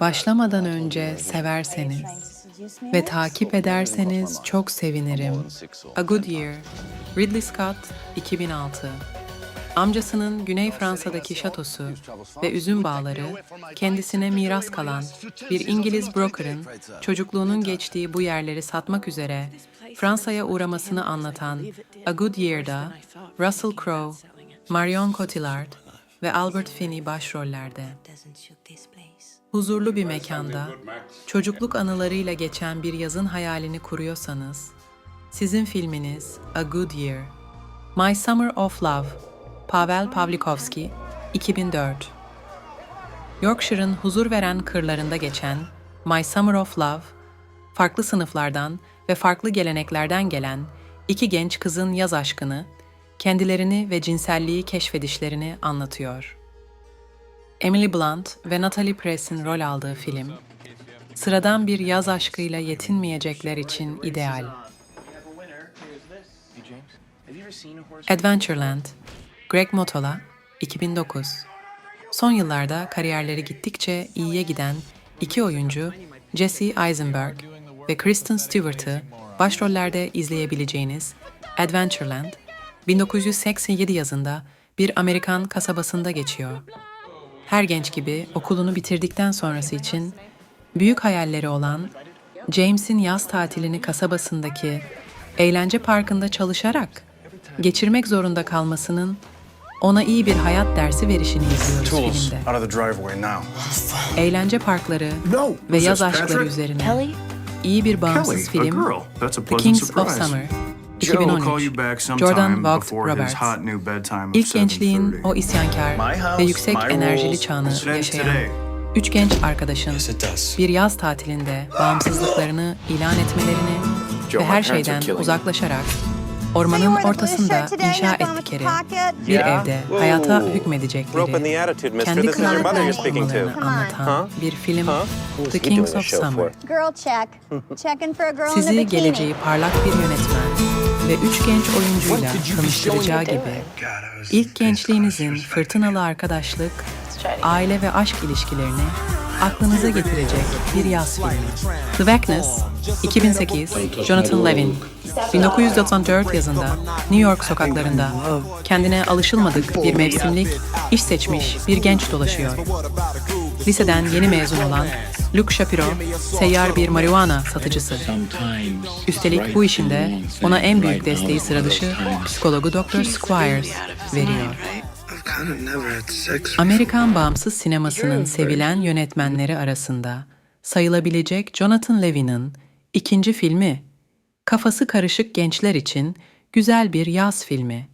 Başlamadan önce severseniz ve takip ederseniz çok sevinirim. A Good Year, Ridley Scott, 2006. Amcasının Güney Fransa'daki şatosu ve üzüm bağları kendisine miras kalan bir İngiliz broker'ın çocukluğunun geçtiği bu yerleri satmak üzere Fransa'ya uğramasını anlatan A Good Year'da Russell Crowe, Marion Cotillard ve Albert Finney başrollerde. Huzurlu bir mekanda, çocukluk anılarıyla geçen bir yazın hayalini kuruyorsanız, sizin filminiz A Good Year. My Summer of Love, Pavel Pavlikovski, 2004. Yorkshire'ın huzur veren kırlarında geçen My Summer of Love, farklı sınıflardan ve farklı geleneklerden gelen iki genç kızın yaz aşkını, kendilerini ve cinselliği keşfedişlerini anlatıyor. Emily Blunt ve Natalie Press'in rol aldığı film, sıradan bir yaz aşkıyla yetinmeyecekler için ideal. Adventureland, Greg Motola, 2009. Son yıllarda kariyerleri gittikçe iyiye giden iki oyuncu Jesse Eisenberg ve Kristen Stewart'ı başrollerde izleyebileceğiniz Adventureland, 1987 yazında bir Amerikan kasabasında geçiyor. Her genç gibi okulunu bitirdikten sonrası için büyük hayalleri olan James'in yaz tatilini kasabasındaki eğlence parkında çalışarak geçirmek zorunda kalmasının ona iyi bir hayat dersi verişini izliyoruz filmde. Eğlence parkları No, ve yaz aşkları üzerine Kelly? iyi bir bağımsız Kelly, film The Kings of. Summer 2013 you back Jordan sometime Vogt Roberts. hot new bedtime of İlk gençliğin 7:30. o isyankar ve yüksek enerjili çağını yaşayan üç genç arkadaşın bir yaz tatilinde bağımsızlıklarını ilan etmelerini ve her şeyden uzaklaşarak ormanın ortasında inşa ettikleri bir evde hayata hükmedecekleri kendi krallıklarını kurmalarını anlatan bir film The he Kings of Summer. Sizi geleceği parlak bir yönetmen ve üç genç oyuncuyla tanıştıracağı gibi ilk gençliğinizin fırtınalı arkadaşlık, aile ve aşk ilişkilerini aklınıza getirecek bir yaz filmi. The Vackness, 2008, Jonathan Levin. 1994 yazında New York sokaklarında kendine alışılmadık bir mevsimlik iş seçmiş bir genç dolaşıyor. Liseden yeni mezun olan Luke Shapiro, seyyar bir marihuana satıcısı. Üstelik bu işinde ona en büyük desteği sıra dışı psikologu Dr. Squires veriyor. Amerikan bağımsız sinemasının sevilen yönetmenleri arasında sayılabilecek Jonathan Levin'in ikinci filmi, kafası karışık gençler için güzel bir yaz filmi.